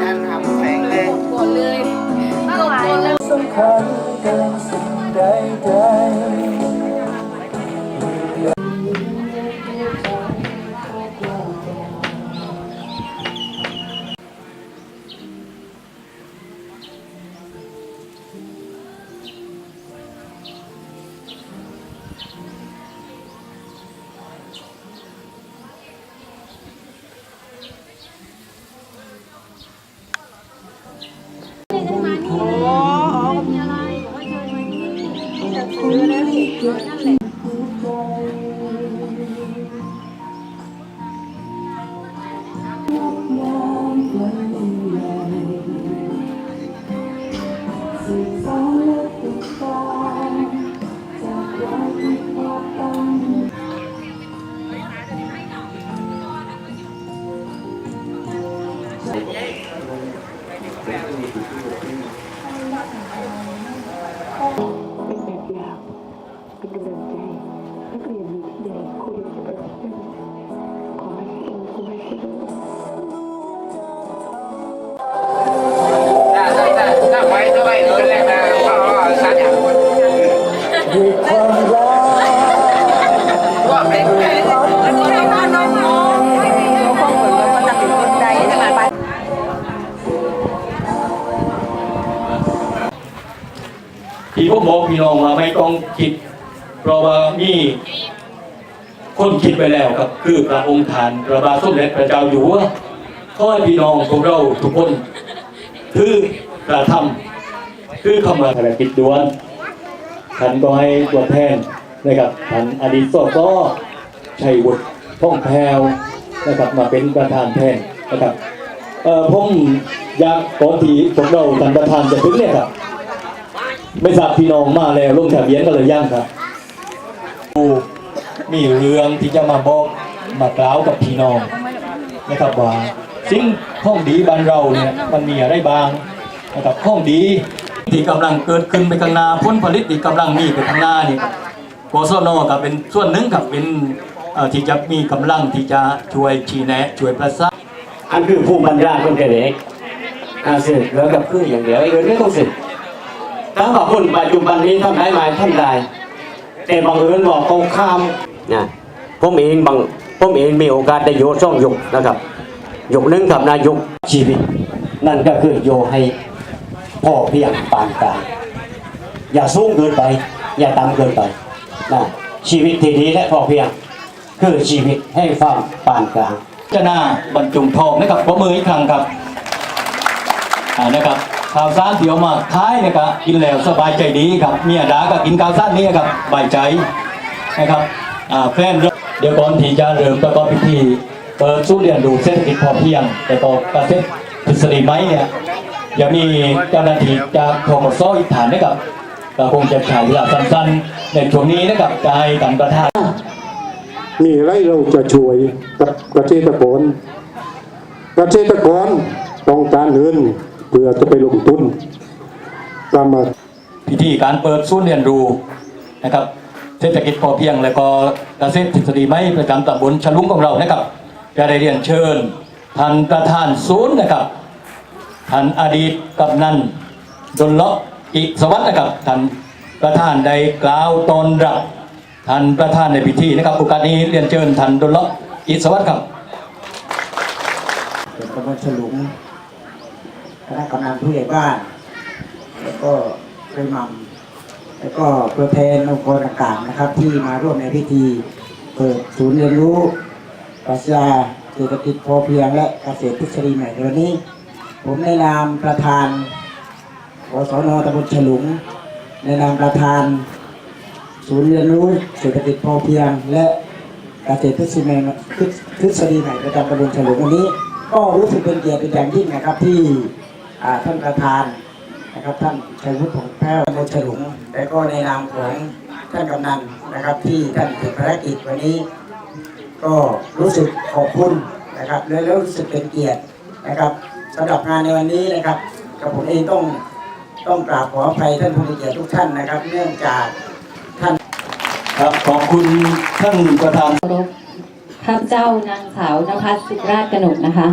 การทำแสงเลย หมดเลยตั้งหลายเลยสำคัญ ด้วยความรักว่าเป็นแผนที่ผม เพราะว่ามีคนคิดไปแล้วครับ คือพระองค์ทานพระบาทสมเด็จพระเจ้าอยู่หัวขอให้พี่น้องพวกเราทุกคน คือกระทำคือเข้ามาภารกิจด่วนท่านก็ให้ตัวแทนนะครับท่านอดีตสสชัยวุฒิท่องแพรวนะครับมาเป็นประธานแทนนะครับเอ่อผมอยากขอที่พวกเราท่านประธานจะถึงเนี่ยครับ ไม่ทราบพี่น้องมาแล้วลงทะเบียนกันเลยยังครับ มีเรื่องที่จะมาบอกมากล่าวกับพี่น้องนะครับว่าสิ่งข้องดีบ้านเราเนี่ยมันมีอะไรบ้างนะครับข้องดีที่กำลังเกิดขึ้นไปข้างหน้าผลผลิตที่กำลังมีไปข้างหน้านี่กศนก็เป็นส่วนหนึ่งครับเป็นที่จะมีกำลังที่จะช่วยชี้แนะ ช่วยประสานอันคือผู้บรรยาคนเด็กอาสึกแล้วกับคืออย่างเดียวไอ้เงินไม่ต้องสึกทั้งบอกคนปัจจุบันนี้ทำได้ไหมทำได้ แต่บางเอิญบอกเขาข้ามนะผมเองบางผมเองมีโอกาสได้โยช่องยุกนะครับยุกหนึงกับนายกชีวิต นั่นก็คือโยให้พ่อเพียงปานกลางอย่าสูงเกินไป อย่าต่ำเกินไปนะชีวิตที่ดีและพอเพียง คือชีวิตให้ฟังปานกลางจนาบรรจุทองนะครับปรบมืออีกครั้งครับอ่านะครับ ข่าวสารเดี๋ยวมาท้ายนะครับกินแล้วสบายใจดีครับเมียดาก็กินข่าวสารนี้ครับสบายใจนะครับแฟนเดี๋ยวก่อนที่จะเริ่มประกอบพิธีเปิดสู้เรียนรู้เศรษฐกิจพอเพียง แต่ก็เกษตรทฤษฎีไม้เนี่ยยังมีเจ้าหน้าที่จากทมสอีกฐานนะครับก็คงจะใช้เวลาสั้นๆ ในช่วงนี้นะครับจะให้ท่านประธานมีอะไรเราจะช่วยกับเกษตรกรเกษตรกรต้องการเงิน พื่อจะไปลงทุนตามมาพิธีการเปิดศูนย์เรียนรู้นะครับเศรษฐกิจพอเพียง และก็เกษตรทฤษฎีไม้ประจำตำบลฉลุงของเรานะครับจะได้เรียนเชิญท่านประธานศูนย์นะครับท่านอดีตกำนันดลเลาะอิสวัสดิ์นะครับท่านประธานได้กล่าวตอนรับท่านประธานในพิธีนะครับโอกาสนี้เรียนเชิญท่านดลเลาะอิสวัสดิ์ครับเป็นตำบลฉลุง คณะกำนันผู้ใหญ่บ้าน แล้วก็เพื่อนมัมแล้วก็ตัวแทนองค์กรต่างๆนะครับ ที่มาร่วมในพิธีเปิดศูนย์เรียนรู้ปรัชญาเศรษฐกิจพอเพียงและเกษตรทฤษฎีใหม่ในวันนี้ ผมในนามประธานอสนตำบลฉลุง ในนามประธาน ศูนย์เรียนรู้เศรษฐกิจพอเพียง และเกษตรทฤษฎีใหม่ทฤษฎีใหม่ประจำตำบลฉลุงวันนี้ ก็รู้สึกเป็นเกียรติเป็นอย่างยิ่งนะครับที่ ท่านประธานนะครับ ท่านชัยวุฒิผงแพ้วตำบลฉลุงและก็ในนามของท่านกำนันนะครับที่ท่านติดภารกิจวันนี้ ก็รู้สึกขอบคุณนะครับและแล้วรู้สึกเป็นเกียรตินะครับสำหรับงานในวันนี้นะครับกับผมเองต้องต้องกราบขออภัยท่านผู้มีเกียรติทุกท่านนะครับ เนื่องจากท่านครับขอบคุณท่านประธานเคารพข้าพเจ้านางสาวนภัสสุราชกนกนะคะ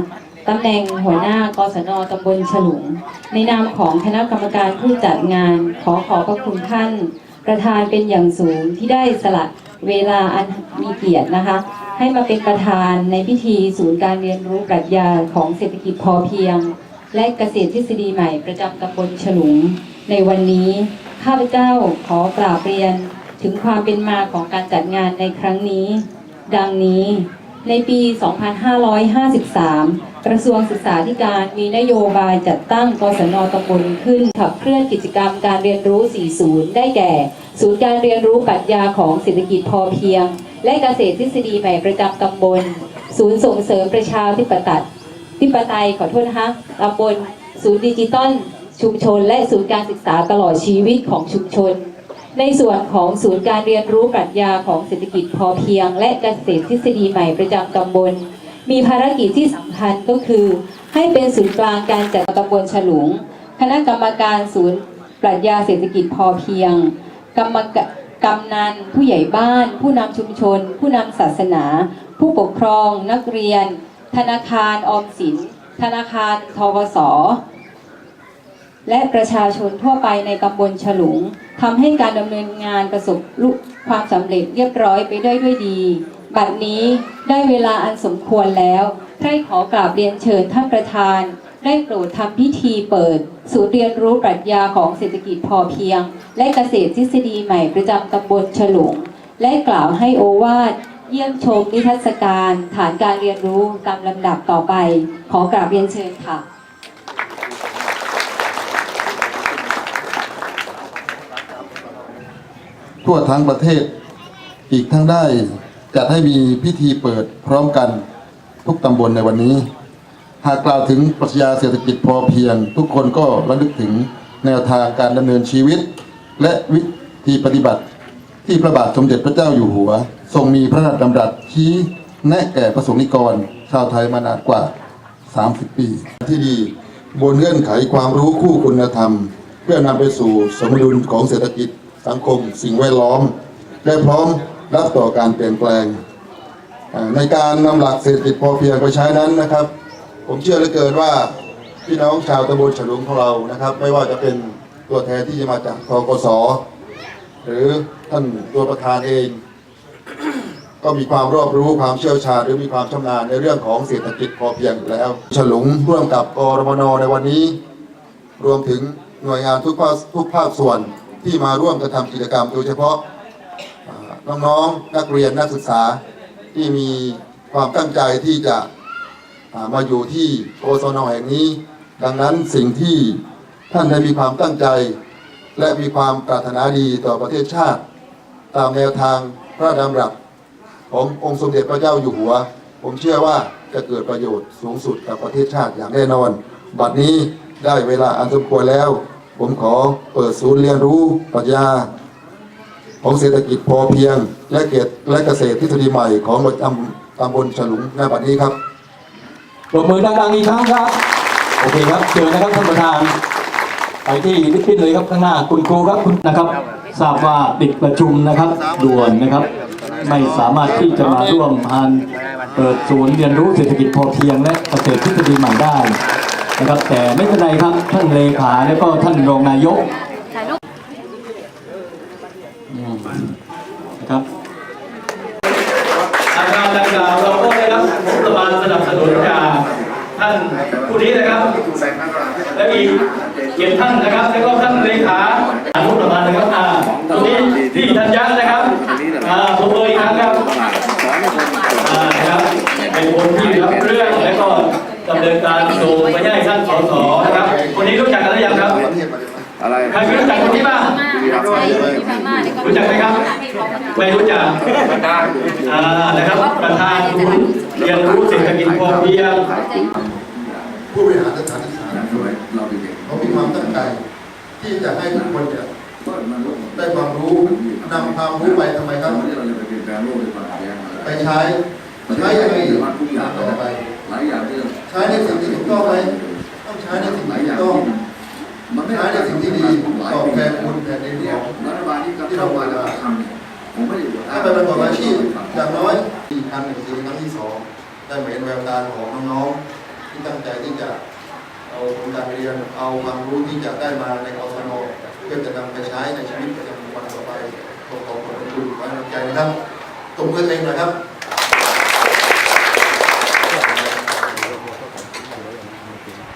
ตำแหน่งหัวหน้ากศนตำบลฉลุง ในนามของคณะกรรมการผู้จัดงาน ขอขอบพระคุณท่าน ประธานเป็นอย่างสูงที่ได้สละเวลาอันมีเกียรตินะคะ ให้มาเป็นประธานในพิธีศูนย์การเรียนรู้ปรัชญาของเศรษฐกิจพอเพียง และเกษตรทฤษฎีใหม่ประจำตำบลฉลุง ในวันนี้ ข้าพเจ้าขอกราบเรียนถึงความเป็นมาของการจัดงานในครั้งนี้ ดังนี้ ในปี 2553 กระทรวงศึกษาธิการมีนโยบายจัดตั้งกศนตำบลขึ้นขับเคลื่อนกิจกรรมการเรียนรู้ 40 ได้แก่ ศูนย์การเรียนรู้ปรัชญาของเศรษฐกิจพอเพียง และเกษตรทฤษฎีใหม่ประจำตำบล ศูนย์ส่งเสริมประชาธิปไตยธิปไตยขอโทษนะคะตำบล ศูนย์ดิจิตอลชุมชน และศูนย์การศึกษาตลอดชีวิตของชุมชน ในส่วนของศูนย์การเรียนรู้ปรัชญาของเศรษฐกิจพอเพียง และเกษตรทฤษฎีใหม่ประจำตำบล มีภารกิจที่สำคัญก็คือ ให้เป็นศูนย์กลางการจัดตำบลฉลุง คณะกรรมการศูนย์ปรัชญาเศรษฐกิจพอเพียง กรรมกกำนันผู้ใหญ่บ้าน ผู้นำชุมชน ผู้นำศาสนา ผู้ปกครอง นักเรียน ธนาคารออมสิน ธนาคารทกส และประชาชนทั่วไปในตำบลฉลุงทำให้การดำเนินงานประสบลุความสำเร็จเรียบร้อยไปได้ด้วยดี บัดนี้ได้เวลาอันสมควรแล้วใครขอกราบเรียนเชิญท่านประธาน ได้โปรดทำพิธีเปิด ศูนย์เรียนรู้ปรัชญาของเศรษฐกิจพอเพียง และเกษตรทฤษฎีใหม่ประจำตำบลฉลุง และกล่าวให้โอวาทเยี่ยมชมนิทรรศการ ฐานการเรียนรู้ตามลำดับต่อไป ขอกราบเรียนเชิญค่ะ ทั่วทั้งประเทศ อีกทั้งได้จัดให้มีพิธีเปิดพร้อมกันทุกตำบลในวันนี้ หากกล่าวถึงปรัชญาเศรษฐกิจพอเพียง ทุกคนก็ระลึกถึงแนวทางการดำเนินชีวิต และวิธีปฏิบัติ ที่พระบาทสมเด็จพระเจ้าอยู่หัว ทรงมีพระราชดำรัสชี้แนะแก่ประสงค์นิกร ชาวไทยมานานกว่า 30 ปี ที่ดีบนเงื่อนไขความรู้คู่คุณธรรม เพื่อนำไปสู่สมดุลของเศรษฐกิจ สังคมสิ่งแวดล้อม และพร้อมรับต่อการเปลี่ยนแปลง ในการนำหลักเศรษฐกิจพอเพียงไปใช้นั้นนะครับ ผมเชื่อเหลือเกินว่าพี่น้องชาวตำบลฉลุงของเรานะครับ ไม่ว่าจะเป็นตัวแทนที่จะมาจากทกสหรือท่านตัวประธานเอง ก็มีความรอบรู้ความเชี่ยวชาญหรือมีความชำนาญในเรื่องของเศรษฐกิจพอเพียงอยู่แล้ว ฉลุงร่วมกับกรมนในวันนี้ รวมถึงหน่วยงานทุกภาคทุกภาคส่วน ที่มาร่วมกระทำกิจกรรม โดยเฉพาะน้องๆนักเรียนนักศึกษาที่มีความตั้งใจที่จะมาอยู่ที่โอซนอแห่งนี้ ดังนั้นสิ่งที่ท่านได้มีความตั้งใจ และมีความปรารถนาดีต่อประเทศชาติ ตามแนวทางพระดำรัสขององค์สมเด็จพระเจ้าอยู่หัว ผมเชื่อว่าจะเกิดประโยชน์สูงสุดกับประเทศชาติอย่างแน่นอน บัดนี้ได้เวลาอันสมควรแล้ว ผมขอเปิดศูนย์เรียนรู้ปรัชญาของเศรษฐกิจพอเพียง และเกษตรและเกษตรทฤษฎีใหม่ของประจำตำบลฉลุงในบัดนี้ครับปรบมือดังๆอีกครั้งครับ โอเคครับเชิญนะครับท่านประธาน ไปที่ลิฟต์เลยครับข้างหน้าคุณครูครับคุณนะครับ ทราบว่าติดประชุมนะครับด่วนนะครับ ไม่สามารถที่จะมาร่วมงานเปิดศูนย์เรียนรู้เศรษฐกิจพอเพียงและเกษตรทฤษฎีใหม่ได้ นะครับ แต่ไม่เป็นไรครับท่านเลขาและก็ท่านรองนายกถ่ายรูปอืมนะครับอาคารดังกล่าวเราก็ได้รับงบประมาณสนับสนุนจากท่านผู้นี้นะครับ และอีกเจ็ดท่านนะครับ แล้วก็ท่านเลขาอนุประมาณนะครับอ่าตรงนี้ที่ธัญญะนะครับอ่าผมเลยอีกครั้งครับอ่านะครับเป็นคนที่รับเรื่องและก็ดำเนิน การส่งไปให้ท่านสสนะครับ คนนี้รู้จักกันหรือยังครับ อะไรใครไม่รู้จักคนนี้บ้างใช่ที่พม่าเนี่ยก็รู้จักไหมครับ ไม่รู้จักอ่านะครับ ประธานศูนย์เรียนรู้เศรษฐกิจพอเพียงผู้บริหารสถานศึกษาเขามีความตั้งใจ ที่จะให้ทุกคนเนี่ยได้ความรู้นำความรู้ไปทำไมครับ ไปใช้ใช้ยังไงต่อไป ใช้ในสิ่งที่ถูกต้องไหมต้องใช้ในสิ่งที่ถูกต้องใช้ในสิ่งที่ดีตอบแทนคุณแผ่นดินของที่เรามาท ให้ไปประกอบอาชีพ อย่างน้อยอีกครั้งหนึ่งคือครั้งที่สองได้เห็นแววตาของน้องๆที่ตั้งใจที่จะเอาผลการเรียนเอาความรู้ที่จะได้มาในกศนเพื่อจะนำไปใช้ในชีวิตประจำวันต่อไปขอขอบคุณไว้ในใจนะครับตบมือเองนะครับ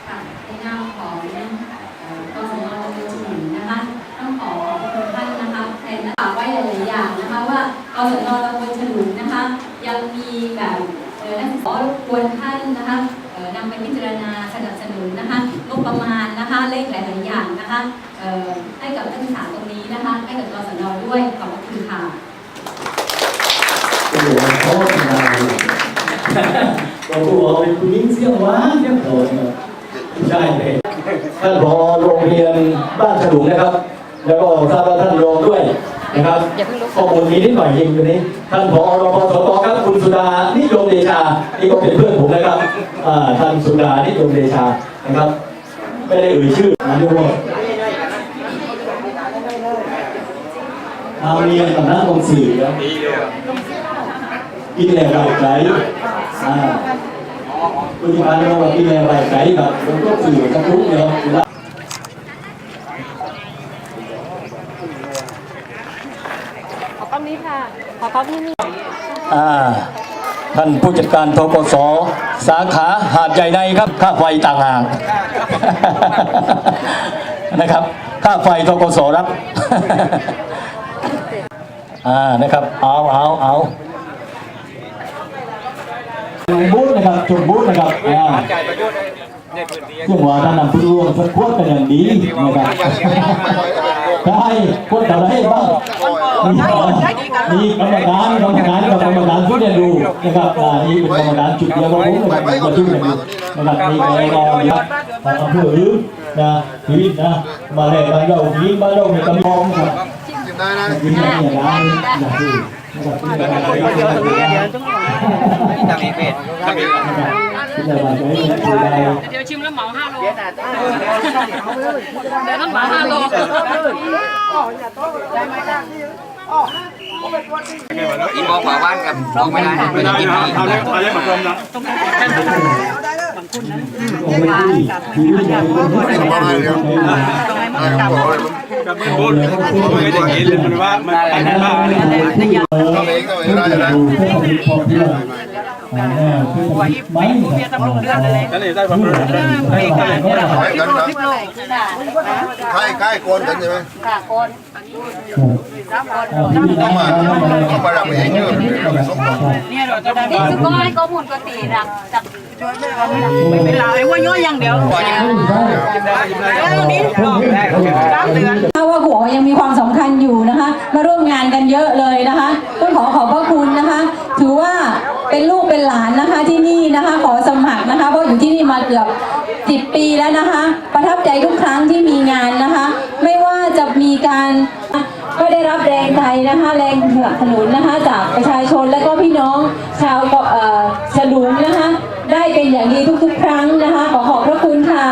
ค่ะในนามของเอ่อกสนตำบลฉลุงนะคะ ต้องขอขอบคุณท่านนะคะแทนฝากไว้หลายๆอย่างนะคะว่ากสนตำบลฉลุงนะคะ ยังมีแบบเอ่อนักศึกษารบกวนท่านนะคะเอ่อนำไปพิจารณาสนับสนุนนะคะงบประมาณนะคะเลขหลาย ๆ อย่างนะคะเอ่อ ให้กับนักศึกษาตรงนี้นะคะ ให้กับกสนด้วยขอบคุณค่ะโอ้โหโคตรนานเราบอกเป็นคุณยิ่งเสี้ยวหวานเสี้ยวโหดนอะใช่เลยท่านพอโรงเรียนบ้านฉลุงนะครับ แล้วก็ทราบว่าท่านรองด้วยนะครับข้อมูลมีนิดหน่อยยิงตัวนี้ ท่านพอรพสตครับคุณสุดานิยมเดชานี่ก็เป็นเพื่อนผมนะครับท่านสุดานิยมเดชานะครับ ไม่ได้เอ่ยชื่อนะทุกคน เอาเรียนกับนักลงสื่อครับกินแหล่งไหลใจอ่าคุณที่มาเนี่ยว่ากินแหล่งไหลใจกับผมก็สื่อกับทุกเนี่ยเวลาขอกล้องนี้ค่ะ ขอกล้องนี้อ่าท่านผู้จัดการทกสสาขาหาดใหญ่ในครับค่าไฟต่างหากนะครับ ค่าไฟทกสรับ อ่านะครับเอาเอาเอาบูธนะครับชมบูธนะครับอ่าซึ่งว่าท่านนำผู้ร่วมสักควดกันอย่างดีนะครับได้คนเท่าไรบ้างมีกรรมการกรรมการกับกรรมการผู้เรียนรู้นะครับอ่านี่เป็นกรรมการจุดเดียวกับผมนะครับมาช่วยกันดูนะครับนี่ก็รอนะครับทางอำเภอนะทีวิตนะมาเลยมาเราทีบ้านเรามีกำลังนะครับกินได้นะทีนี้เนี่ยร้านอย่างที่นะครับ ที่เราไปเดี๋ยวเดี๋ยวเดี๋ยวทำเองเป็ดทำเองที่เราไปที่เราเดี๋ยวชิมแล้วเหมาห้าโล เดี๋ยวต้องเหมาห้าโลอีมองขวาบ้านกับลองไม่ได้ไม่ได้กินอีกโอ้ไม่ดีทีวิต เนี่ยเป็นคนที่ไม่ได้เลยไม่ได้กินเลยมันว่ามันไปได้บ้างทำเองก็ไม่ได้นะไม่เพียตำรวจเดือนเลยนั่นเองได้ความรู้ได้ได้ได้ใช้กันนะใช่ใกล้โกนกันใช่ไหมต้องมาต้องมารับเองเยอะสมบัตินี่สุกอยก็หมุนก็ตีรักจับ ไม่เป็นไรว่าย่อยอย่างเดียวแล้วนี้สามเดือนถ้าว่าหัวยังมีความสำคัญอยู่นะคะ มาร่วมงานกันเยอะเลยนะคะต้องขอขอบพระคุณนะคะ ถือว่าเป็นลูกเป็นหลานนะคะที่นี่นะคะ ขอสมัครนะคะเพราะอยู่ที่นี่มาเกือบ10ปีแล้วนะคะ ประทับใจทุกครั้งที่มีงานนะคะ ไม่ว่าจะมีการก็ได้รับแรงใจนะคะ แรงสนับสนุนนะคะ จากประชาชนและก็พี่น้องชาวเกาะเอ่อฉลุงนะคะ ได้เป็นอย่างดีทุกๆครั้งนะคะ ขอขอบพระคุณค่ะ